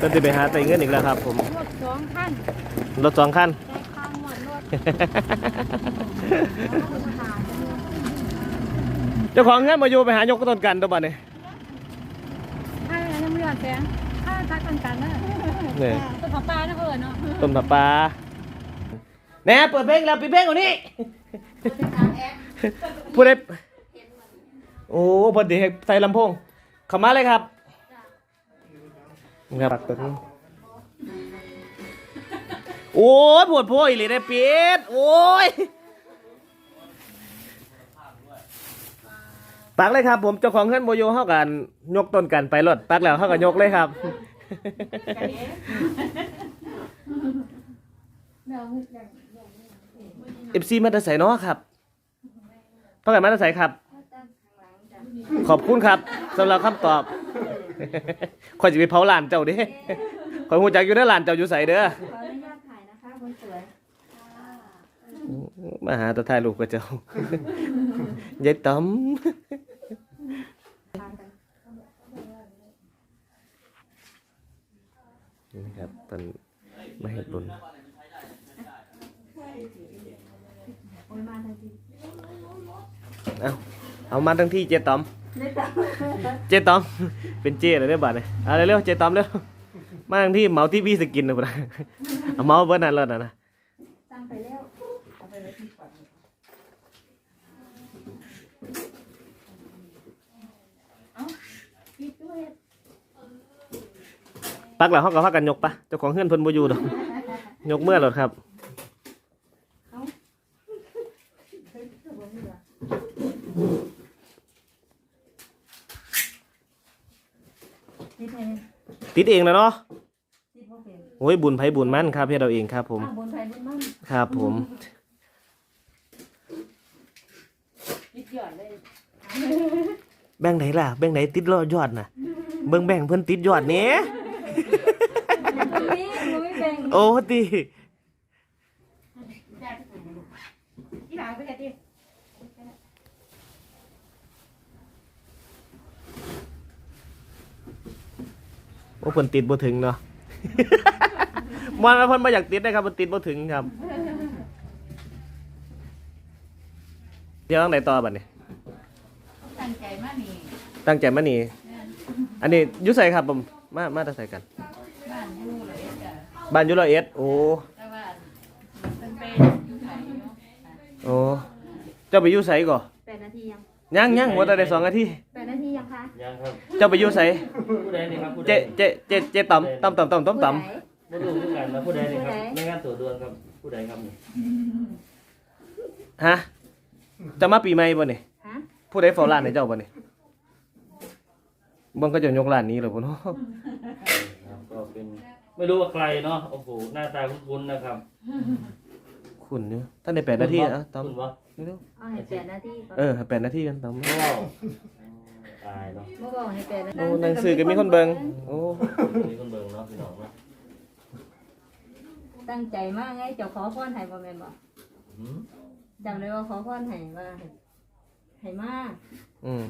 ก็จะไปหาใส่เงินอีกแล้วครับ ผมรถสองคันรถสองคันได้ข้างหมดรถเจ้าของเงินมาอยู่ไปหายกต้นกันตัวบ้านนี่ให้อันนี้ไม่ยอดแสงถ้าทักกันกันนะนี่ต้นผักปลานะเพื่อนเนาะต้นผักปลาแหน่เปิดเพลงแล้วปิดเพลงกว่านี้พูดได้โอ้พอดีใส่ลำโพงเข้ามาเลยครับ ครับปักตึงโอ้ยปวดโพอีหลีได้เปียดโอ้ยปักเลยครับ ผมเจ้าของเงินโมโยเท่ากันยกต้นกันไปรถปักแล้วเท่ากันยกเลยครับเอฟซีมาตาใส่นาะครับพักกันมาตาใส่ครับ ขอบคุณครับสำหรับคำตอบ คอยจะไปเผาหลานเจ้าเดิคอยหูจักอยู่ในหลานเจ้าอยู่ใส่เด้อขออนุญาตถ่ายนะคะคนสวยมาหาแตะทายลูกกับเจ้ายายต้อมนี่ครับเป็นมาเห็ดบุญโอ้ยมาทันทีเอาเอามาทั้งที่เจต้อมไม่ต้อง เจต้อม เป็นเจเลยได้อบัดเลยเอาเร็วๆเจต้อมเร็วมาทั้งที่เหมาที่พี่สกินนะพุ่นน่ะเอาเมาเบิร์นั่นแล้วนะนะสั่งไปแล้วเอาไปไว้ที่ก่อนเอ้าปิดด้วยปักแล้วเขาก็พักกันยกปะเจ้าของเฮือนเพิ่นบ่อยู่ดอกยกเมื่อหรอครับ เฮ้ยเดี๋ยวผมดีกว่าปิดให้ ติดเองแล้วเนาะปิดบ่เป็นโอ้ยบุญไผบุญมั่นครับเฮ็ดเอาเองครับ ผม อ้าวบนไฟบนมั่นครับ ผมปิดหย่อนเลยแบ่งไหนล่ะแบ่งไหนติดรอดยอดน่ะเบิ่งแบ่งเพิ่นติดยอดแหนี้นี่หนูไม่แบ่งโอ้ติอีหลางไปแค่ดิ โอ้เพิ่นติดบ่ถึงเนาะ มันว่าเพิ่นบ่อยากติดนะครับเพิ่นติดบ่ถึงครับ เดี๋ยวทางไหนต่อบัดนี้ ตั้งใจมากนี่ตั้งใจมานี่อันนี้อยู่ไสครับผมมามาแต่ไสกัน บ้านอยู่เลยจ้ะบ้านอยู่ร้อยเอ็ดโอ้ แต่ว่าเป็นไปอยู่ไหนอยู่โอ้ เจ้าไปอยู่ไสก่อแปดนาทียังยังยังบ่ทันได้สองนาที แปดนาที ยังคะยังครับเจ้าไปอยู่ไสผู้ใดนี่ครับผู้เจใดเจเจเจต่ำต่ำต่ำต่ำต่ำต่ำผู้รู้ผู้กันนะผู้ใดนี่ครับในงานตัวด่วนครับผู้ใดครับนี่ฮะจะมาปีใหม่บ่นี่ฮะผู้ใดเฝ้าร้านให้เจ้าบ่นี่เบิ่งก็จะยกร้านนี้แล้วพุ่นเนาะครับก็เป็นไม่รู้ว่าใครเนาะโอ้โหหน้าตาคุ้นๆนะครับคุณเนี่ยท่านได้แปดนาทีอะต่คุณวะำเร็วเอาให้แปดนาทีก่อนๆเออแปดนาทีกันต่ำว้าว ตายเนาะเมื่อบอกให้แปดนาทีโอ้หนังสือก็มีคนเบิ่งโอ้มีคนเบิ่งเนาะพี่น้องเนาะตั้งใจมากไงเจ้าขอพรให้บ่แม่นบ่หืมจำได้ว่าขอพรให้ว่าให้ให้มากอืม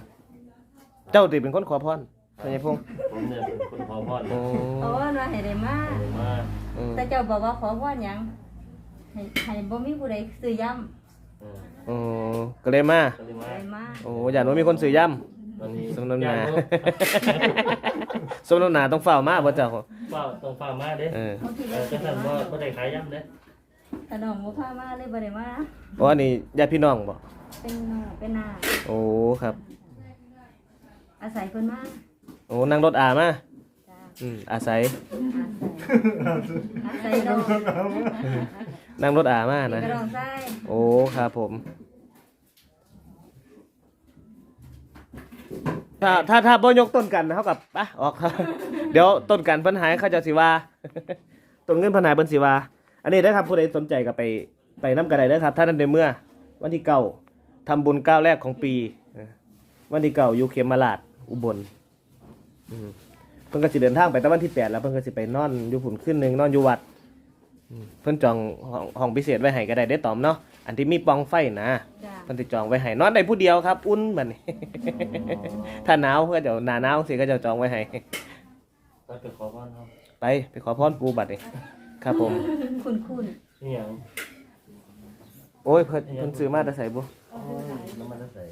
เจ้าติเป็นคนขอพรพญายพงษ์ผมเนี่ยเป็นคนขอพรโอ้ขอพรว่าให้ได้มากมาอืมแต่เจ้าบอกว่าขอพรหยังให้ให้บ่มีผู้ใดซื้อย้เออโอ้ก็เลยมาก็เลยำมาได้มากโอ้อย่าว่ามีคนซื้อย่ ตอนนี้ำสมน้ำหนาอยกรู้สมน้ำหนาต้องเฝ้ามาบ่เจ้าว่าต้องฟังมาเด้เออบางทีเออจะสั่นว่าบ่ได้ขายย่ำเด้ขนมบ่พามาเลยบ่ได้มาเพราะอันนี้ญาติพี่น้องบ่เป็นน้าเป็นนาโอ้ครับ อาศัยเพิ่นมาโอ้นั่งรถอามาจ้าอืมอาศัยอาศัยอาศัยดอกนั่งรถอามานี่นะก็ดองไส้โอ้ครับผม ถ้าถ้าถ้าบ่ยกต้นกันเท่ากับปะออกครับเดี๋ยวต้นกันเพิ่นหายเขาเจะสิว่า ต้นเงินเพิ่นหายเพิ่นสิว่า อันนี้นะครับผู้ใดสนใจก็ไปไปน้ำกระไดเด้อครับ ถ้านั้นในเมื่อ วันที่เก้าทำบุญก้าวแรกของปีเออวันที่เก้าอยู่เขมราชอุบลอืมเพิ่นก็สิเดินทางไปแต่วันที่แปดแล้วเพิ่นก็สิไปนอนอยู่ผุนขึ้นหนึ่งนอนอยู่วัดอืม เพิ่นจองห้องห้องพิเศษไว้ให้ก็ได้ได้อตอมเนาะอันที่มีปล่องไฟนะจ้าเพิ่นสิจองไว้ให้นอนได้ผู้เดียวครับ อุ่นบัดนี้ ถ้าหนาวก็จะหนาหนาวสิก็จะจองไว้ให้ไปไปขอพรเขาไปไปขอพรปูบัตรเลยครับผม คุณคุณนี่อย่างโอ้ยเพิ่นเพิ่นซื้อมาแต่ใส่บุโอ้ยน้ำมันจะใส่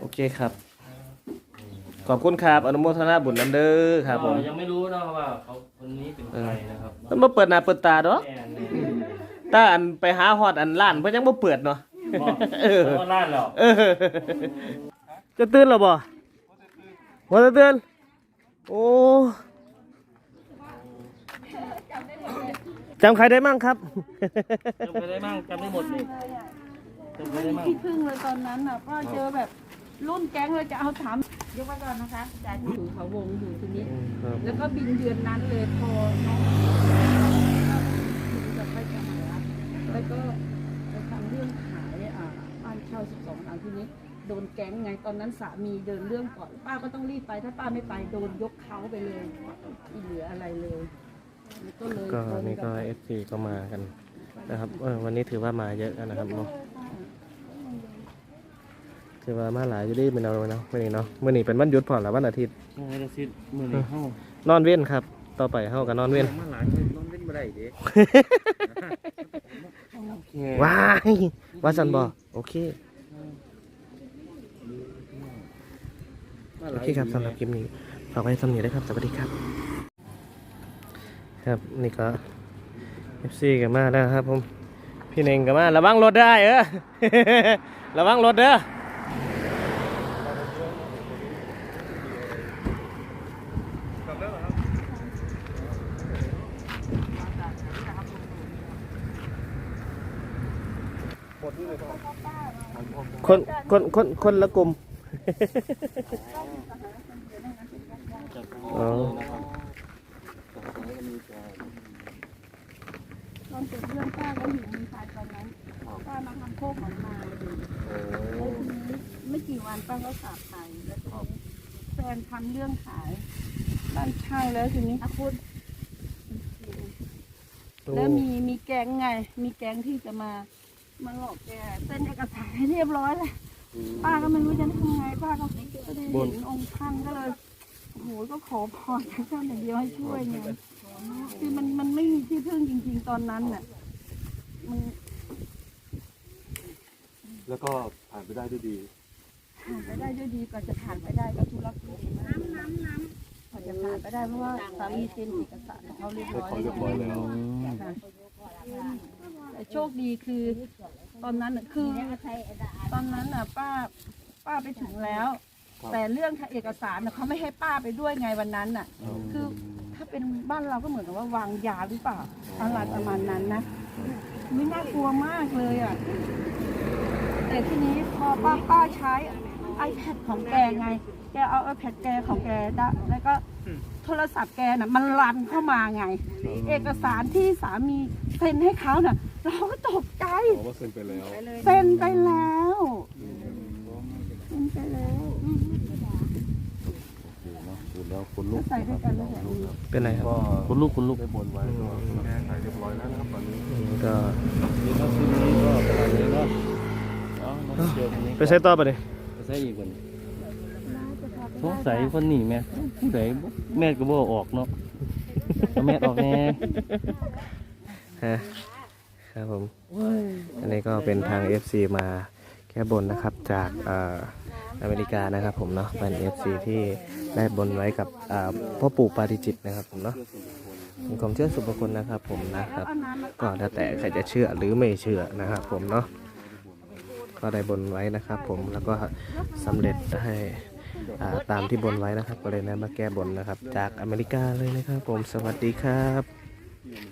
โอเคครับ ขอบคุณครับอนุโมทนาบุญนํเด้อครับผมก็ยังไม่รู้นะว่าเขาคนนี้เป็นใครนะครับมันบ่เปิดหน้าเปิดตาดอกแม่นี่ถ้าอันไปหาฮอดอันร้านเพิ่นยังบ่เปิดเนาะบอกเออเขาล้านแล้วเออจะตื่นแล้วบ่บ่จะตื่นโอ้จำใครได้มั่งครับจำไปได้มั่งจำได้หมดเลยจำไปได้มั่งที่พึ่งเลยตอนนั้นน่ะป้าเจอแบบรุ่นแก๊งเลยจะเอาถาม ยกไว้ก่อนนะคะจ่ายอยู่เขาวงอยู่ทีนี้แล้วก็บินเดือนนั้นเลยพอน้องจะไปจังหวัดแล้วก็ไปทำเรื่องขายอ่าบ้านเช่า 12 หลังทีนี้ โดนแก๊งไงตอนนั้นสามีเดินเรื่องก่อนป้าก็ต้องรีบไป ถ้าป้าไม่ไปโดนยกเขาไปเลยไม่เหลืออะไรเลยแล้วก็เลยก็นี่ก็เอฟซีก็มากันนะครับเออวันนี้ถือว่ามาเยอะกันนะครับเนาะ ถือว่ามาหลายอยู่ดีเป็นเอาเนาะมื่อนี้เนาะมื่อนี้เป็นวันหยุดผ่อนแล้ววันอาทิตย์นี่ไงจะซิดมือนี้เข้านอนเว้นครับ ต่อไปเฮากับนอนเว้นมาหลายนอนเล่นบ่ได้เด้ว้ายว่าสันบ่โอเคโอเคครับสำหรับคลิปนี้ฝากไว้สำนีได้ครับ สวัสดีครับ ครับนี่ก็เอฟซีกันมาแล้วครับผมพี่เน่งกันมาระวังรถได้เออระวังรถเด้อ คนคนคนคนละกลุ่มอ๋อตอนเกิดเรื่องป้าก็อยู่เมืองไทยตอนนั้นป้ามาทำโคกของนาอยู่แล้วทีนี้ไม่กี่วันป้าก็กลับไทยแล้วทีนี้แฟนทำเรื่องขายบ้านเช่าแล้วทีนี้อาคุณแล้วมีมีแก๊งไง มีแก๊งที่จะมา มาหลอกแกเซ็นเอกสารให้เรียบร้อยเลยป้าก็ไม่รู้จะทำไงป้าก็ก็ได้เห็นองค์ท่านก็เลยโอ้โหก็ขอพรจากท่านอย่างเดียวให้ช่วยไงคือมันมันไม่มีที่พึ่งจริง ๆ ตอนนั้นน่ะมันแล้วก็ผ่านไปได้ด้วยดีผ่านไปได้ด้วยดีกว่าจะผ่านไปได้ก็ทุรักทุเลมากน้ำน้ำกว่าจะผ่านไปได้เพราะว่าสามีเซ็นเอกสารของเขาเรียบร้อยเขาเรียบร้อยแล้วค่ะ แต่โชคดีคือ ตอนนั้นน่ะคือตอนนั้นน่ะป้าป้าไปถึงแล้วแต่เรื่องเอกสารน่ะเขาไม่ให้ป้าไปด้วยไงวันนั้นน่ะคือถ้าเป็นบ้านเราก็เหมือนกับว่าวางยาหรือเปล่าอะไรประมาณนั้นนะไม่น่ากลัวมากเลยอะแต่ทีนี้พอป้าป้าใช้ iPad ของแกไง แกเอา iPad แกของแกได้แล้วก็โทรศัพท์แกน่ะมันรันเข้ามาไง เอกสารที่สามีเซ็นให้เขาน่ะ เราก็ตกใจบอกว่าเซ็นไปแล้วเซ็นไปแล้วเซ็นไปแล้วดูแล้วคนลุกใส่ด้วยกันแล้วแบบนี้เป็นไรครับก็คุณลูกคุณลูกได้บนไว้ก็แก้ไขเรียบร้อยแล้วนะครับตอนนี้อืมก็นี่ก็คืนนี้ก็ประมาณนี้เนาะเอาน้องเจอคนนี้ไปใช้ต่อไปเลยไปใช้อีกคนสงสัยคนนี้แม่ผู้ใดบ่แม่ก็บ่ออกเนาะเอาแม่ออกแน่ฮะ ครับผม อันนี้ก็เป็นทาง FC มาแค่บนนะครับจากเอ่ออเมริกานะครับผมเนาะเป็น FC ที่ได้บนไว้กับเอ่อพ่อปู่ปาริจิตนะครับผมเนาะเป็นความเชื่อส่วนบุคคลนะครับผมนะครับเอาน้ำมาก็แล้วแต่ใครจะเชื่อหรือไม่เชื่อนะครับผมเนาะก็ได้บนไว้นะครับผมแล้วก็สำเร็จได้อ่าตามที่บนไว้นะครับ ก็เลยนำมาแก้บนนะครับ จากอเมริกาเลยนะครับผมสวัสดีครับ